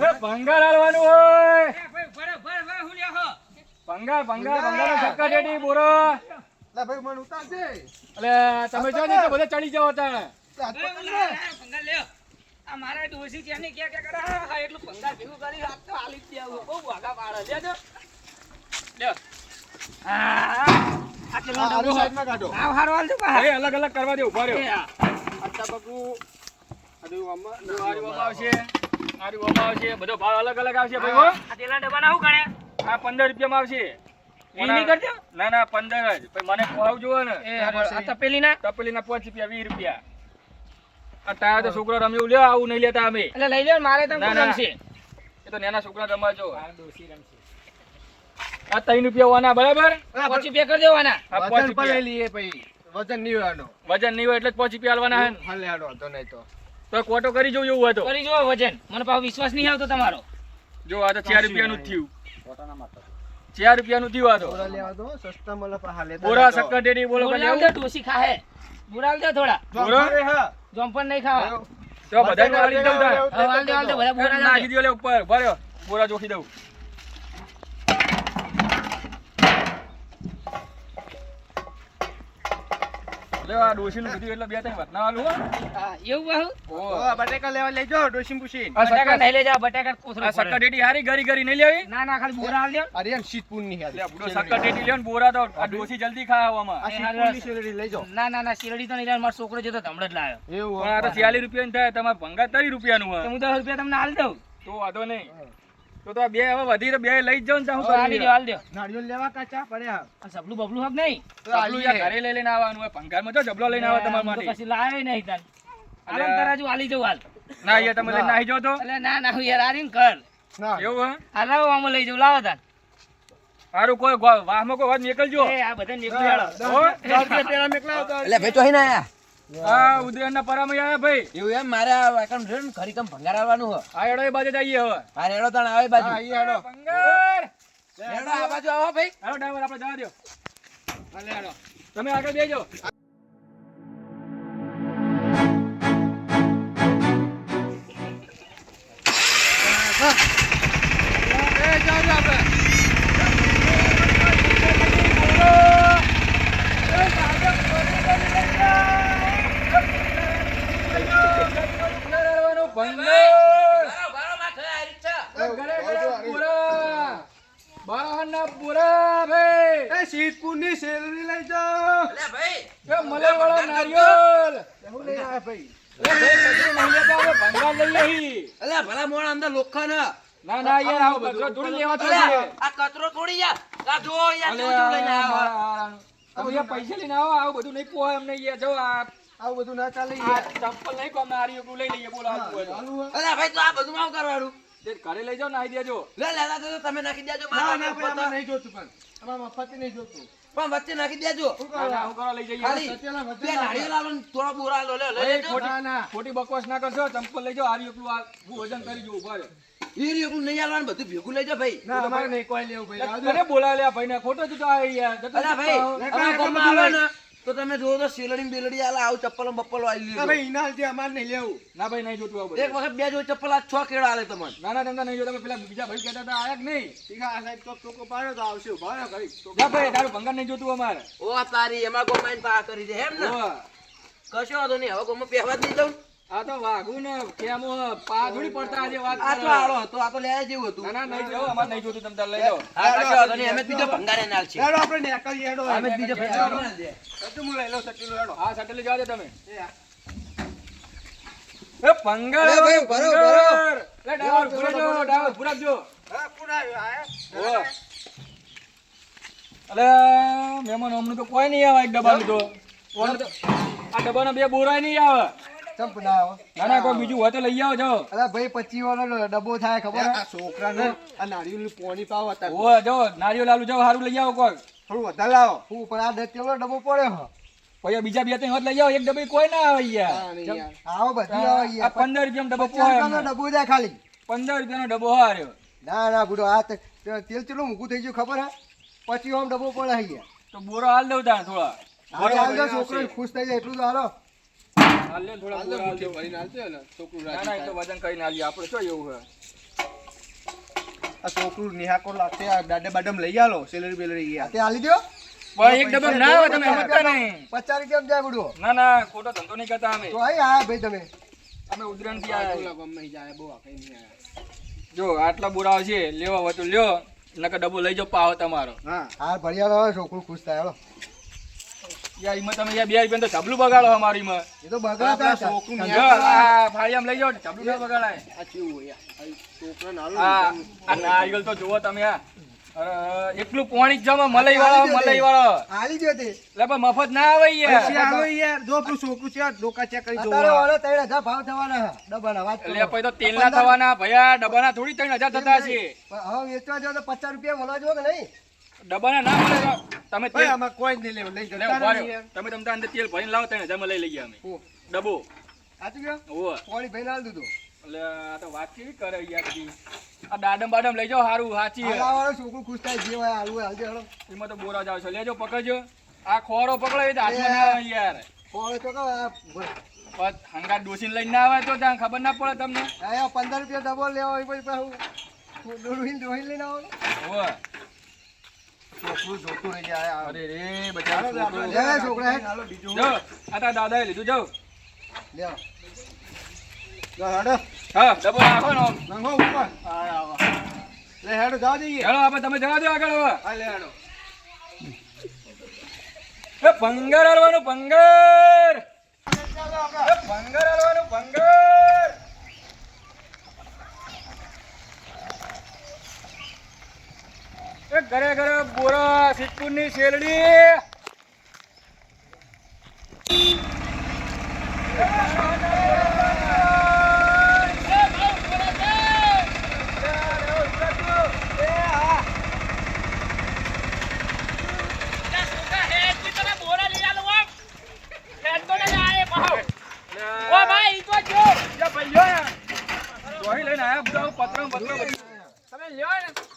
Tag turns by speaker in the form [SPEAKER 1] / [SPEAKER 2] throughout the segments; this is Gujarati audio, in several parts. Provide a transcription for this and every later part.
[SPEAKER 1] એ ભંગાર હાલવાનું હોય. ભંગાર ભંગાર ભંગાર. ધક્કા દેડી બોરો.
[SPEAKER 2] લા ભાઈ મને ઉતારજે.
[SPEAKER 1] એટલે તમે જો ને તો બધા ચડી જાવ તાણે
[SPEAKER 2] પકડ
[SPEAKER 3] મારા ડોસી ને ક્યાં ક્યાં કરે? હા એટલું ભંગાર ભેગું કરી હાથ તો હાલી જ દેવું. બહુ વાગા પાડે લેજો લ્યો. હા આ કેટલો
[SPEAKER 2] આ
[SPEAKER 3] ડબ્બો
[SPEAKER 2] સાઈડમાં કાઢો.
[SPEAKER 3] આ હારો હાલ દે પા
[SPEAKER 1] એ અલગ અલગ કરવા દે ઊભા રહ્યો.
[SPEAKER 3] એ આ.
[SPEAKER 1] આટલા બકુ આડું આમાં આડું આમાં આવશે. આડું આમાં આવશે. બધો ભાવ અલગ અલગ આવશે
[SPEAKER 3] આ તેલા ડબ્બા ના શું ગણે
[SPEAKER 1] આ પંદર રૂપિયામાં આવશે.
[SPEAKER 3] ઈ નહીં કરજો?
[SPEAKER 1] ના ના પંદર જ. મને ખોરાવ જોવે ને.
[SPEAKER 3] તપેલી ના
[SPEAKER 1] તપેલી ના પાંચ રૂપિયા વીસ રૂપિયા. તારા તો છોકરા રમ્યું. એવું લ્યો આવું નહીં લેતા અમે.
[SPEAKER 3] એટલે લઈ લ્યો મારે તો
[SPEAKER 1] ના,
[SPEAKER 3] કોણ
[SPEAKER 1] ના.
[SPEAKER 3] રમશે?
[SPEAKER 1] એ તો નાના છોકરા રમાજો આ ત્રણ રૂપિયા વાના બરાબર?
[SPEAKER 3] પાંચ રૂપિયા કરી દેવાના.
[SPEAKER 1] પાંચ
[SPEAKER 2] રૂપિયા. લઈ લઈએ પછી વજન નહીં હોવાનો
[SPEAKER 1] વજન નહીં હોય એટલે જ પાંચ રૂપિયા આલવાના હે ને.
[SPEAKER 2] હાલે હાલો વાંધો નહીં તો.
[SPEAKER 1] તો કોટો કરી જોયું એવું હોય તો.
[SPEAKER 3] કરી જો વજન. મને પાછો વિશ્વાસ નહીં આવતો તમારો.
[SPEAKER 1] જો આ તો ચાર રૂપિયાનું જ થયું. ચાર રૂપિયાનું થયું આ તો.
[SPEAKER 2] બોરા દો સસ્તા મળે હાલે
[SPEAKER 1] બોરા. શક્કર ટેટી બોલો
[SPEAKER 3] બોલાવ દે ડોસી ખાહે. બોરા દે થોડા
[SPEAKER 1] બોરા?
[SPEAKER 2] રે હા.
[SPEAKER 3] જોમ્પન નહીં ખાવા.
[SPEAKER 1] તો બધાને વાળી દઉં તાર.
[SPEAKER 3] હવે હાલ દે હાલ દે બધા બોરા
[SPEAKER 1] નાખી
[SPEAKER 3] નાખી
[SPEAKER 1] લે ઉપર. ભર્યો. બોરા જોખી દઉં. લે આ ડોશીનું કીધું એટલે બે ત્રણ વતના આલું
[SPEAKER 3] એવું બહુ?
[SPEAKER 1] ઓહો.
[SPEAKER 2] લેવા લઈ જાઓ ડોશી પૂછીને.
[SPEAKER 3] બટાકા નહીં લઈ જાઓ બટાકા કોથળો
[SPEAKER 1] આ શક્કર હારી ગરી ગરી નહીં લેવી?
[SPEAKER 3] ના ના ખાલી બોરા હાલ દે.
[SPEAKER 2] અરે આમ શીતપુરની હાલે.
[SPEAKER 1] બુડો શક્કર ટેટી લ્યો બોરા તો આ ડોશી જલ્દી ખાવામાં
[SPEAKER 2] આ શીતપુરની શેરડી લઈ જાઓ.
[SPEAKER 3] ના ના ના શેરડી તો નહીં લાવે. મારો છોકરો જતો ધમડો જ લાવ્યો.
[SPEAKER 2] એવું
[SPEAKER 1] આ તો રૂપિયાનું થાય તમારે ભંગાર ત્રીસ
[SPEAKER 3] રૂપિયા
[SPEAKER 1] નું
[SPEAKER 3] હું દસ રૂપિયા તમને હાલ દઉં.
[SPEAKER 1] તો વાંધો નહીં. તો તો આ બે હવે વધી તો બે લઈ જ ને તો હું
[SPEAKER 3] હાલી
[SPEAKER 1] કરી
[SPEAKER 3] દો હાલ દો.
[SPEAKER 2] નાળિયેર લેવા કાચા પડ્યા.
[SPEAKER 3] આ જબલું બબલું હક નહીં.
[SPEAKER 2] તો
[SPEAKER 1] જબલું યા ઘરે લઈ લઈને આવવાનું હોય. ભંગારમાં તો જબલો લઈને આવે તમારા માટે.
[SPEAKER 3] પછી લાવે નહીં તાન
[SPEAKER 1] અલ્યા.
[SPEAKER 3] તરાજુ હાલી દઉં હાલ.
[SPEAKER 1] ના યાર તમે લઈને આવી જાઓ તો.
[SPEAKER 3] એટલે ના ના હું યાર આરીન કર
[SPEAKER 2] ના.
[SPEAKER 1] એવું હે?
[SPEAKER 3] હાલ લાવો આમ લઈ જાઉં લાવો તાન
[SPEAKER 1] સારું કોઈ વાહમાં કોઈ વાત નીકળજો.
[SPEAKER 3] એ આ બધા
[SPEAKER 2] નીકળ્યા.
[SPEAKER 4] એટલે ભાઈ તો અહીં આયા.
[SPEAKER 1] આ ઉદયનના પરામાં આવ્યા ભાઈ.
[SPEAKER 4] એવું એમ? મારે આ વાકણ છે ને ખરી કમ ભંગાર આવવાનું હો?
[SPEAKER 1] આ એડો એ બાજુ જઈએ હવે.
[SPEAKER 4] આ રેડો તાણ આવે બાજુ.
[SPEAKER 2] હા, ઈ
[SPEAKER 1] ભંગાર!
[SPEAKER 4] રેડો આ બાજુ આવો ભાઈ.
[SPEAKER 1] હાલો ડ્રાઈવર આપણે જવા દો. હાલે તમે આગળ બેજો.
[SPEAKER 2] એ આપણે. એ શીતપુરની શેરડી લઈ જાઓ. એવું લઈ આવ્યા ભાઈ.
[SPEAKER 4] અલ્યા ભલા મોણ અંદર લોખા ના
[SPEAKER 1] ના ના યાર આવો થોડી લેવા તો
[SPEAKER 4] આ કચરો થોડી યાર આ જો યાર કેવું કેવું લઈને આવ્યા
[SPEAKER 1] પૈસા લઈને આવો આવું બધું નહીં પોહાય એમને યાર જો આ
[SPEAKER 2] આવું બધું ના ચાલે
[SPEAKER 1] આ ચપ્પલ નહીં કોમ આરી એકલું લઈ લઈએ બોલો.
[SPEAKER 4] અલ્યા ભાઈ તો આ બધું આવ કરવાનું
[SPEAKER 1] ઘરે લઈ જાઓ નાહી દેજો.
[SPEAKER 4] લે લેલા તો તમે નાખી દેજો
[SPEAKER 2] ના
[SPEAKER 4] મારા
[SPEAKER 2] ના પણ નહીં જોતું પણ. અમારા મફત નહીં જોતું.
[SPEAKER 4] પણ વચ્ચે નાખી દેજો.
[SPEAKER 1] ના ના
[SPEAKER 4] ને થોડા બોરા લો લે
[SPEAKER 1] ખોટી
[SPEAKER 2] ના, ના.
[SPEAKER 1] બકવાસ ના કરશો ચંપલ લઈ જાઓ હારી એકલું આ હું વજન કરી જોઉં
[SPEAKER 4] ઊભા નહીં આલવાનું બધું ભેગું લેજો ભાઈ.
[SPEAKER 2] ના અમારે નહીં કોઈ લેવું ભાઈ.
[SPEAKER 1] લે,
[SPEAKER 2] આવજો.
[SPEAKER 1] તને બોલાવે લે આ ભાઈને ખોટો જ તો આ યાર
[SPEAKER 4] ભાઈ ને તો તમે જોવો તો શેલડી બેલડી આલા આવું ચપ્પલો બપ્પલો આવી
[SPEAKER 2] ના ભાઈ એના હાલથી અમારે નહીં લેવું.
[SPEAKER 1] ના ભાઈ નહીં જોતું આવું
[SPEAKER 4] એક વખત બે જો ચપ્પલ આ છ કેળા આલે તમને.
[SPEAKER 1] ના ના તમને નહીં જોતા પેલા બીજા ભાઈ કહેતા હતા આયા કે નહીં?
[SPEAKER 2] ઠીક આ સાહેબ તો ટોકો પાડ્યો તો આવશે ઊભા રહો ઘડીક. ચોકો
[SPEAKER 1] ભાઈ તારું ભંગાર નહીં જોતું અમારે.
[SPEAKER 4] ઓ તારી એમાં ગોમાઈન પા કરી દે એમ ને? કશો વાંધો નહીં હવે ગોમાં પહેવા જ નહીં જાઉં.
[SPEAKER 1] આ તો વાઘું ને કેમો પા પડતા આજે વાત
[SPEAKER 4] આ તો આળો હતો આ તો લેવા જેવું હતું.
[SPEAKER 1] ના ના નહીં જો અમાર નહીં જોતું તમે તાર લઈ લો.
[SPEAKER 4] હા કશો નહીં અમે બીજો ભંગારે નાલ છે.
[SPEAKER 2] હેડો આપણે નેકળીએ, હેડો.
[SPEAKER 4] અમે બીજો ભંગારે નાલ છે.
[SPEAKER 2] સચ્ચું મુ લઈ લો સચ્ચું હેડો.
[SPEAKER 1] હા સટલ જવા દે તમે.
[SPEAKER 2] એ આ.
[SPEAKER 4] અરે ભાઈ, ભરો,
[SPEAKER 1] ભરો. લે ડાવર પૂરાજો ડાવર પૂરાજો
[SPEAKER 2] હા, પૂરા આવ્યો, આયા.
[SPEAKER 1] અલે મહેમાન હમણાં તો કોઈ નહીં આવે એક ડબ્બાનું તો. આ ડબ્બાના બે બોરાય નહીં આવે.
[SPEAKER 2] ચંપ ના આવો.
[SPEAKER 1] ના ના કોઈ બીજું હોય તો લઈ આવો જો
[SPEAKER 2] અલા ભાઈ પચીસ વાળો ડબ્બો થાય ખબર? આ છોકરાને આ નાળિયેરનું પોણી પાવો અત્યારે.
[SPEAKER 1] ઓ જો નારિયેળ લાલુ જાઓ સારું લઈ આવો કોઈ
[SPEAKER 2] થોડું વધારે લાવો હું પણ આ દસ ડબ્બો પડ્યો હો.
[SPEAKER 1] બીજા બે ત્રણ હોત લઈ આવો એક ડબ્બી કોઈ ના આવે યાર
[SPEAKER 2] યાર. આવો બધી આવો યાર.
[SPEAKER 1] પંદર રૂપિયાનો ડબ્બો અમને.
[SPEAKER 2] ડબ્બો જાય ખાલી
[SPEAKER 1] પંદર રૂપિયાનો ડબ્બો હાર્યો
[SPEAKER 2] ના ના બુડો આ તેલ ચેટલું મૂકું થઈ ગયું ખબર હે પછી આમ ડબ્બો પડે અહીંયા
[SPEAKER 1] તો બોરો હાલ દઉં તાણ થોડા
[SPEAKER 2] છોકરો ખુશ થઈ જાય એટલું તો હાલો
[SPEAKER 1] હાલ થોડા
[SPEAKER 2] હાલ તો
[SPEAKER 1] બોરા હાલ.
[SPEAKER 2] મુઠ્ઠી ભરીને હાલજો ને, છોકરું
[SPEAKER 1] ના ના એ તો વજન કરીને હાલીએ આપણે શું એવું હે?
[SPEAKER 2] આ છોકરું નિહાકો લાગશે આ દાડે બાડમ લઈ આલો સેલરી બેલરી ગયા
[SPEAKER 5] તે હાલી દો
[SPEAKER 1] પણ એક ડબ્બા ના આવે તમે સમજતા નહીં.
[SPEAKER 5] પચાસ રૂપિયા જાય બધું
[SPEAKER 1] ના ના ખોટો ધંધો નહીં કરતા અમે.
[SPEAKER 5] તો ભાઈ તમે.
[SPEAKER 1] અમે
[SPEAKER 2] ઉદરણથી
[SPEAKER 1] આવ્યા
[SPEAKER 2] જાય બહુ આખે નહીં આયા.
[SPEAKER 1] જો આટલા બોરા છે લેવા હોય તો લ્યો નકર ડબ્બો લઈ જાઓ પાવ તમારો.
[SPEAKER 2] હા.
[SPEAKER 5] હા ભરિયાળો હોય છોકરું ખુશ થાય હાલો
[SPEAKER 1] યા ઈમાં તમે યા બે રૂપિયા તો ચાબલું બગાડો અમારી માં
[SPEAKER 5] એ તો
[SPEAKER 2] આપણા છોકરું
[SPEAKER 1] જો
[SPEAKER 2] નિહાકો લાગે.
[SPEAKER 1] લઈ જાઓ ચાબલું ના બગાડાય.
[SPEAKER 2] આ કેવું યાર? આ છોકરાને
[SPEAKER 1] આ નારિયેલ તો જુઓ તમે આ. એટલું પોણી જમા મલાઈ વાળો મલાઈ વાળો
[SPEAKER 5] ગયો તે.
[SPEAKER 1] એટલે પણ મફત ના આવે
[SPEAKER 2] પછી
[SPEAKER 1] યાર.
[SPEAKER 2] જો છોકરું છે ડોકા ચેક કરી જોવો.
[SPEAKER 5] ભાવ થવાના છે. ડબ્બાના વાત
[SPEAKER 1] એટલે પછી તો તેલના થવાના. ભયા ડબાના થોડી ત્રણ હજાર થતા છે
[SPEAKER 5] હવે વેચવા તો પચાસ રૂપિયા મળવા જો કે નહીં?
[SPEAKER 1] ડબ્બાના ના મળે તમે તેલ
[SPEAKER 2] આમાં કોઈ જ નહીં લેવું. લઈ. યાર.
[SPEAKER 1] તમે તમતા અંદર તેલ ભરીને લાવો તને હજારમાં લઈ લઈએ અમે. ડબ્બો.
[SPEAKER 5] સાચું ગયો
[SPEAKER 1] ઓવે.
[SPEAKER 5] કોળી ભાઈ લાલ દીધો.
[SPEAKER 1] એટલે આ તો વાત કેવી કરે યાર. આ દાડમ બાડમ લઈ જાઓ સારું સાચી.
[SPEAKER 5] વાળો છોકરું ખુશ થાય જે હોય હાલવું હાલજે હાલો.
[SPEAKER 1] એમાં તો બોરા જાવ છો. લેજો પકડજો. આ ખોરો પકડો એ તો હાથમાં ના આવે યાર.
[SPEAKER 5] ખોરો તો કહો
[SPEAKER 1] હંગાત ડોસીને લઈને ના આવે તો ત્યાં ખબર ના પડે તમને.
[SPEAKER 5] પંદર રૂપિયા ડબ્બો લેવા હોય પછી પાછું ડોહીને ડોહીને લઈને આવો.
[SPEAKER 2] છોકરું જોતું રહી જાય આ.
[SPEAKER 1] અરે રે બચારો
[SPEAKER 2] હાલો,
[SPEAKER 1] છોકરો.
[SPEAKER 2] આપણે
[SPEAKER 5] લે, છોકરા,
[SPEAKER 2] હાલો, બીજું.
[SPEAKER 1] જો આ તારા દાદાએ લીધું જો
[SPEAKER 5] લેવો
[SPEAKER 2] જો, હેડો.
[SPEAKER 1] હા ડબ્બો નાખો ને
[SPEAKER 2] નાખો ઉપર.
[SPEAKER 1] હા,
[SPEAKER 2] લે, હેડો, જવા દઈએ.
[SPEAKER 1] હેલો આપણે તમે જવા દો આગળ હવે
[SPEAKER 2] હા, લે, હેડો.
[SPEAKER 1] એ પંગર હલવાનું પંગર એ પંગર હાલવાનું પંગર ઘરે ઘરે બોરા સિદ્ધપુરની શેરડી જોઈ લઈને આયા બધા પત્ર પત્ર બધું.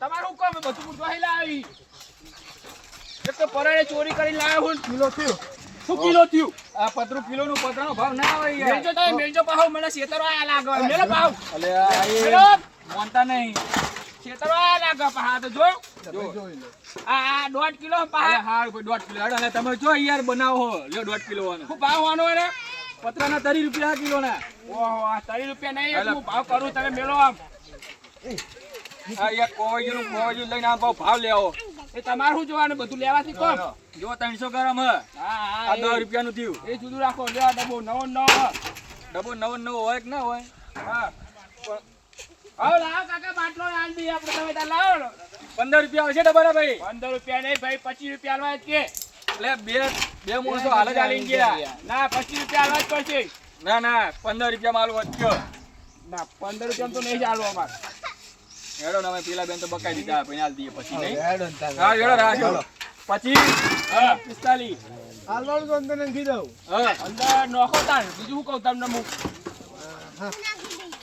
[SPEAKER 3] તમારું કામ બધું ઉઠવાઈ લાવી એક ચોરી કરીને લાવ્યો હું.
[SPEAKER 5] કિલો થયો.
[SPEAKER 3] શું કિલો થયું?
[SPEAKER 1] આ પતરું કિલોનું પતરાનો ભાવ ના આવે યાર.
[SPEAKER 3] મેલજો તમે મેલજો પાહો મને શેતરો આયા લાગે મેલો પાહો.
[SPEAKER 1] અલે આ મોનતા નહીં.
[SPEAKER 3] શેતરો આયા લાગે પાહા તો જો.
[SPEAKER 1] જો.
[SPEAKER 3] આ આ દોઢ કિલો પાહા.
[SPEAKER 1] હાર દોઢ કિલો. હેડો, તમે જો યાર બનાવો હો. લ્યો દોઢ કિલો
[SPEAKER 3] શું ભાવ વાનો એને?
[SPEAKER 1] પતરાના તરી રૂપિયા કિલો ના
[SPEAKER 3] ઓહો આ તરી રૂપિયા નહીં હું ભાવ કરું તમે મેલો આમ.
[SPEAKER 1] આ કોવાજીનું કોવાજી લઈને આ ભાવ ભાવ લેવો.
[SPEAKER 3] એ તમારું શું જોવાનું? બધું લેવાથી કોમ
[SPEAKER 1] જો ત્રણસો ગરમ હ. આ દસ રૂપિયાનું થયું.
[SPEAKER 3] એ જુદું રાખો. લ્યો ડબ્બો નવો નવો
[SPEAKER 1] ડબ્બો નવો નવો હોય કે ના હોય?
[SPEAKER 3] હા. હવે લાવો કાકા બાટલો આલ દઈએ આપણે તમે ત્યાં લાવો
[SPEAKER 1] પંદર રૂપિયા આવશે ડબ્બાના ભાઈ.
[SPEAKER 3] પંદર રૂપિયા નહીં ભાઈ પચીસ રૂપિયા આલવા કે.
[SPEAKER 1] એટલે બે બે માણસો હાલ જ આલીને ગયા.
[SPEAKER 3] ના પચીસ રૂપિયા આલવા જ પડશે.
[SPEAKER 1] ના ના પંદર રૂપિયા માલ વધ્યો
[SPEAKER 3] ના પંદર રૂપિયા તો નહીં ચાલુ અમારે.
[SPEAKER 1] હેડો ને અમે પેલા બેન તો બકાઈ દીધા પછી હાલ દઈએ પછી નહીં?
[SPEAKER 5] હેડો ને તારે.
[SPEAKER 1] હા હેડો રાખો હા પિસ્તાલીસ.
[SPEAKER 5] હાલવાનું તો અંદર નથી દઉં.
[SPEAKER 1] હા.
[SPEAKER 3] અંદર નોખો તાન બીજું શું કહું તમને હું?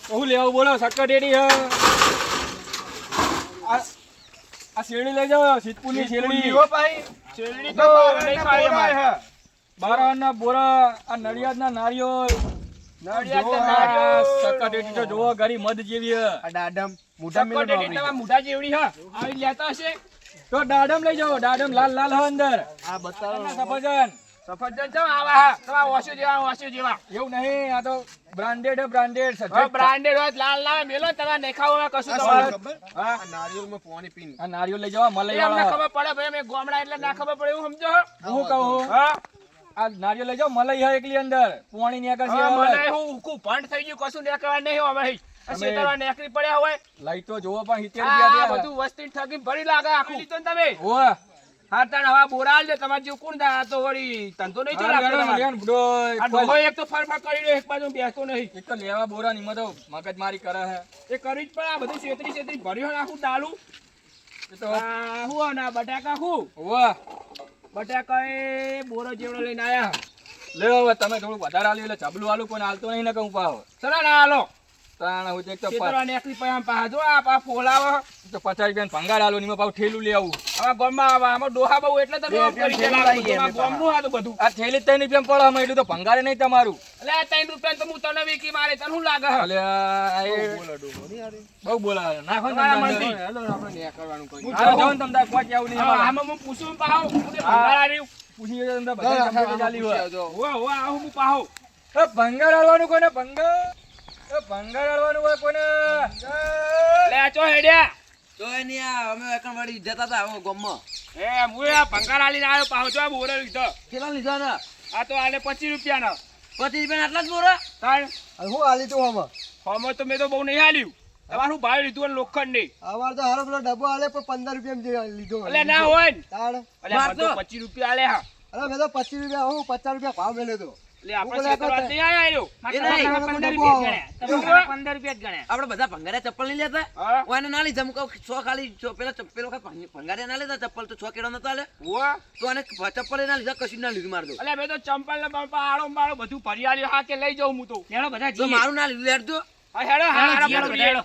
[SPEAKER 1] હું. લેવું બોલો સક્કર ડેડી હ. આ આ શેરડી લઈ જાઓ સિદ્ધપુરની શેરડી.
[SPEAKER 3] શેરડી તો નહીં ખાવી અમારે.
[SPEAKER 1] બારાના બોરા આ નડિયાદના નારિયેળ
[SPEAKER 2] દાડમ
[SPEAKER 1] લઈ જાઓ દાડમ લાલ લાલ અંદર.
[SPEAKER 2] આ બતાવો.
[SPEAKER 1] સફરજન.
[SPEAKER 3] સફરજન ચમ આવા તમારા ઓછું જેવા ઓછું જેવા.
[SPEAKER 1] એવું નહીં આ તો બ્રાન્ડેડ બ્રાન્ડેડ
[SPEAKER 3] હવે બ્રાન્ડેડ હોય તો લાલ લાવે મેલો તમારે નહીં ખાવું કશું તમારે.
[SPEAKER 2] ખબર?
[SPEAKER 1] હા.
[SPEAKER 2] આ નારિયેળમાં પાણી પીને.
[SPEAKER 1] આ નારિયેળ લઈ જાઓ મલાઈ વાળા.
[SPEAKER 3] ખબર પડે ભાઈ અમે ગોમડા એટલે ના ખબર પડે એવું સમજો
[SPEAKER 1] હું. કહું
[SPEAKER 3] હા.
[SPEAKER 1] આ નારિયેળ લઈ જાઓ મલાઈ હ એકલી અંદર. પાણી ની આગળ
[SPEAKER 3] હા, મને હું ઉકુ. ભંડ થઈ ગયું કશું નીકળવા નહીં
[SPEAKER 1] હવે
[SPEAKER 3] શેતરવા નીકળી પડ્યા હોય.
[SPEAKER 1] લઈ તો જોવો પણ સિત્તેર
[SPEAKER 3] આ
[SPEAKER 1] રૂપિયા
[SPEAKER 3] બધું વસ્તી ઠગી ભરી લાગે આખું. લીધો ને તમે.
[SPEAKER 1] ઓ
[SPEAKER 3] હા તણ હવા બોરા આલજો તમાર જેવું કોણ દા તો વળી ધંધો નહીં ડોહો એક તો ફર ફર કરી રહ્યો એક બાજુ બેસતો નહીં.
[SPEAKER 1] એક તો લેવા બોરા ની મતો મગજ મારી કરે હે.
[SPEAKER 3] એ કરી જ પણ આ બધું છેતરી છેતરી ભર્યું આખું ડાલું.
[SPEAKER 1] એ તો
[SPEAKER 3] આ ના બટાકા હું?
[SPEAKER 1] વાહ
[SPEAKER 3] બટાકા એ બોરો જેવડો લઈને આયા.
[SPEAKER 1] લે હવે તમે થોડું વધારે આલ્યું એટલે જબલું આલું કોઈ હાલતો નહીં ને કહું પાવ
[SPEAKER 3] ચલો ના હાલો.
[SPEAKER 1] તાણ હું તો એક
[SPEAKER 3] નેકલી પયામ પાછા જો આ પા ફોલાવો.
[SPEAKER 1] તો પચાસ રૂપિયા ભંગાર આલો નીમાં પાછું ઠેલું લે આવું
[SPEAKER 3] આવા ગોમમાં આવા આમાં ડોહા બહુ એટલે તો ડોહા કરી
[SPEAKER 4] ઠેલું
[SPEAKER 3] દેલા
[SPEAKER 4] લાવીએ
[SPEAKER 3] બધું. આ
[SPEAKER 4] અમે
[SPEAKER 3] ગામનું આ તો બધું.
[SPEAKER 1] આ થેલી ત્રણ રૂપિયા પડો અમે એટલું તો ભંગારે નહીં તમારું.
[SPEAKER 3] એટલે આ ત્રણ રૂપિયા તો હું તને વેકી મારે તને શું લાગે?
[SPEAKER 1] અલે આ એ બહુ બોલા. નાખો ને તમે.
[SPEAKER 2] હેલો આપણે નેકળવાનું કોઈ.
[SPEAKER 1] આ જાઉં. જાઉં ને તમે તાર કોઈ આવું નહીં
[SPEAKER 3] આમાં હું પૂછું હું ભંગાર આવ્યું
[SPEAKER 1] પૂછી તમને તમે બધા ચાલી હોય.
[SPEAKER 3] હોવે, હોવે, આ હું પાહો.
[SPEAKER 1] ભંગાર આલવાનું કોને ભંગાર? ભંગાર હોય કોને
[SPEAKER 3] લે ચો હેડ્યા.
[SPEAKER 4] તો એની આ અમે એકણ વળી જતા હતા અમે ગામમાં.
[SPEAKER 3] એ હું આ ભંગાર આલીને આવ્યો પાછો આ બોરે લીધો.
[SPEAKER 4] કેટલા લીધા ને
[SPEAKER 3] આ તો આલે પચીસ રૂપિયાના.
[SPEAKER 4] પચીસ રૂપિયા આટલા જ બોરા?
[SPEAKER 3] તાણ.
[SPEAKER 5] હું આલી તું હમ
[SPEAKER 3] હમ તો મેં તો બહુ નહીં આલ્યું તમારું ભાવ લીધું લોખંડ નહીં.
[SPEAKER 5] અમારે તો હારો પેલો ડબ્બો આલે પણ પંદર રૂપિયા લીધો.
[SPEAKER 3] એટલે ના હોય ને.
[SPEAKER 5] તાણ.
[SPEAKER 3] પચીસ રૂપિયા આલે હા.
[SPEAKER 5] અરે મેં તો પચીસ રૂપિયા હું પચાસ રૂપિયા ભાવ મેલ્યો તો
[SPEAKER 3] એટલે આપણે
[SPEAKER 5] હું
[SPEAKER 3] છેતરવા
[SPEAKER 5] બોલ્યા
[SPEAKER 3] નહીં આયા રહ્યો.
[SPEAKER 4] એ નહીં.
[SPEAKER 3] તમારા પંદર
[SPEAKER 5] ડબ્બો
[SPEAKER 3] રૂપિયા જ ગણ્યા. તમારા પંદર રૂપિયા જ ગણ્યા.
[SPEAKER 4] આપણે બધા ભંગારે ચપ્પલ નહીં લેતા
[SPEAKER 3] હા.
[SPEAKER 4] ના લીધા ખાલી પેલા ચપ્પલ પેલો ખાલી ના લેતા ચપ્પલ તો છ કેડો નતો તો આને ચપ્પલ ના લીધા કશું ના લીધું મારતો
[SPEAKER 3] એટલે મેં તો ચંપલ ને બંપલ આડો બાળો બધું ભરી આલ્યું હા કે લઈ જાઉં હું તો
[SPEAKER 4] તો મારું ના લીધું
[SPEAKER 3] હા, હેડો,